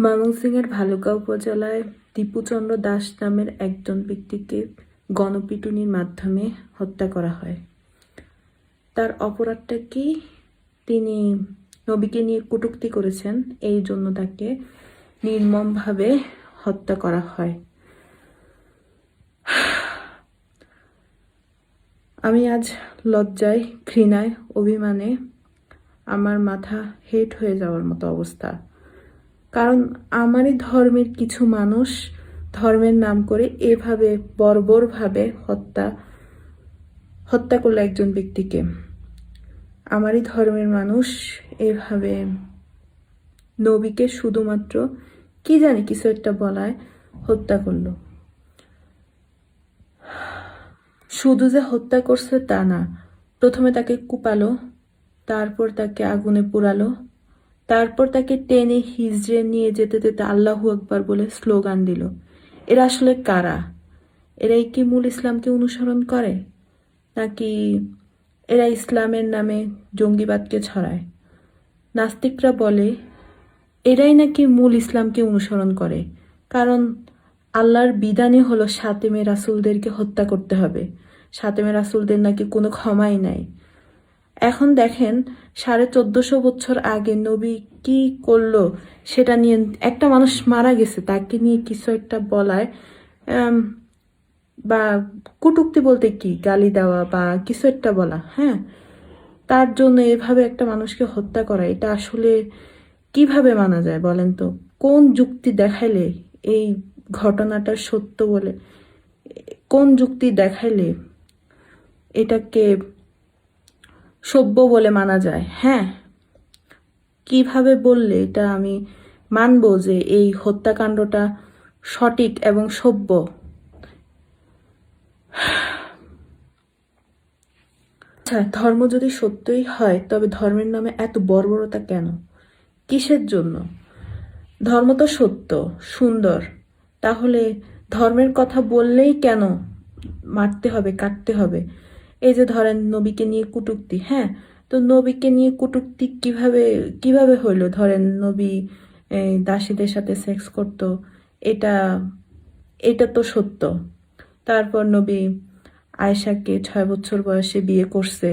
ময়মনসিংহের ভালুকা উপজেলায় দীপুচন্দ্র দাস নামের একজন ব্যক্তিকে গণপিটুনির মাধ্যমে হত্যা করা হয়। তার অপরাধটা কি? তিনি নবীকে নিয়ে কটূক্তি করেছেন, এই জন্য তাকে নির্মমভাবে হত্যা করা হয়। আমি আজ লজ্জায়, ঘৃণায়, অভিমানে আমার মাথা হেট হয়ে যাওয়ার মতো অবস্থা। কারণ আমারই ধর্মের কিছু মানুষ ধর্মের নাম করে এভাবে বর্বরভাবে হত্যা হত্যা করল একজন ব্যক্তিকে। আমারই ধর্মের মানুষ এভাবে নবীকে শুধুমাত্র কি জানি কিছু একটা বলায় হত্যা করল। শুধু যে হত্যা করছে তা না, প্রথমে তাকে কুপালো, তারপর তাকে আগুনে পোড়ালো তারপর তাকে টেনে হিজড়ে নিয়ে যেতে যেতে আল্লাহু আকবার বলে স্লোগান দিল। এরা আসলে কারা? এরাই কি মূল ইসলামকে অনুসরণ করে? নাকি এরা ইসলামের নামে জঙ্গিবাদকে ছড়ায়? নাস্তিকরা বলে, এরাই নাকি মূল ইসলামকে অনুসরণ করে। কারণ আল্লাহর বিধানই হলো সাতেমে রাসুলদেরকে হত্যা করতে হবে। সাতেমে রাসুলদের নাকি কোনো ক্ষমাই নাই। এখন দেখেন সাড়ে চোদ্দশো বছর আগে নবী কি করল সেটা নিয়ে একটা মানুষ মারা গেছে, তাকে নিয়ে কিছু একটা বলায় বা কটুক্তি বলতে কি, গালি দেওয়া বা কিছু একটা বলা হ্যাঁ? তার জন্য এভাবে একটা মানুষকে হত্যা করা, এটা আসলে কীভাবে মানা যায় বলেন তো? কোন যুক্তি দেখাইলে এই ঘটনাটা সত্য বলে? কোন যুক্তি দেখাইলে এটাকে সভ্য বলে মানা যায়। হ্যাঁ কীভাবে বললে এটা আমি মানব যে এই হত্যাকাণ্ডটা সঠিক এবং সভ্য? আচ্ছা ধর্ম যদি সত্যই হয়, তবে ধর্মের নামে এত বর্বরতা কেন? কিসের জন্য? ধর্ম তো সত্য, সুন্দর। তাহলে ধর্মের কথা বললেই কেন মারতে হবে, কাটতে হবে? এই যে ধরেন নবীকে নিয়ে কটূক্তি হ্যাঁ? তো নবীকে নিয়ে কটূক্তি কীভাবে কীভাবে হইল? ধরেন নবী দাসীদের সাথে সেক্স করত, এটা এটা তো সত্য। তারপর নবী আয়েশাকে ছয় বছর বয়সে বিয়ে করছে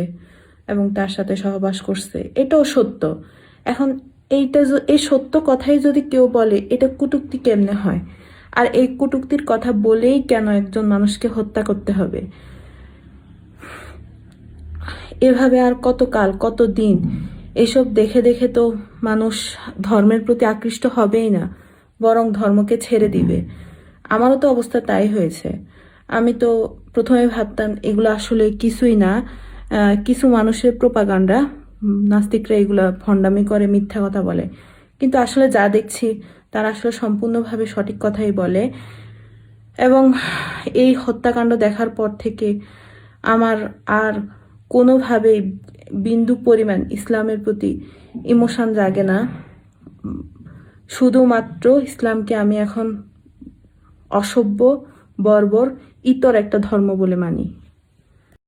এবং তার সাথে সহবাস করছে, এটাও সত্য। এখন এইটা এই সত্য কথাই যদি কেউ বলে, এটা কটূক্তি কেমনে হয়? আর এই কটূক্তির কথা বলেই কেন একজন মানুষকে হত্যা করতে হবে? এভাবে আর কত কাল, কত দিন? এসব দেখে দেখে তো মানুষ ধর্মের প্রতি আকৃষ্ট হবেই না, বরং ধর্মকে ছেড়ে দিবে। আমারও তো অবস্থা তাই হয়েছে। আমি তো প্রথমে ভাবতাম, এগুলো আসলে কিছুই না। কিছু মানুষের প্রোপাগান্ডা, নাস্তিকরা এগুলা ভণ্ডামি করে, মিথ্যা কথা বলে। কিন্তু আসলে যা দেখছি, তারা আসলে সম্পূর্ণভাবে সঠিক কথাই বলে। এবং এই হত্যাকাণ্ড দেখার পর থেকে আমার আর কোনোভাবেই বিন্দু পরিমাণ ইসলামের প্রতি ইমোশান জাগে না। শুধুমাত্র ইসলামকে আমি এখন অসভ্য, বর্বর, ইতর একটা ধর্ম বলে মানি।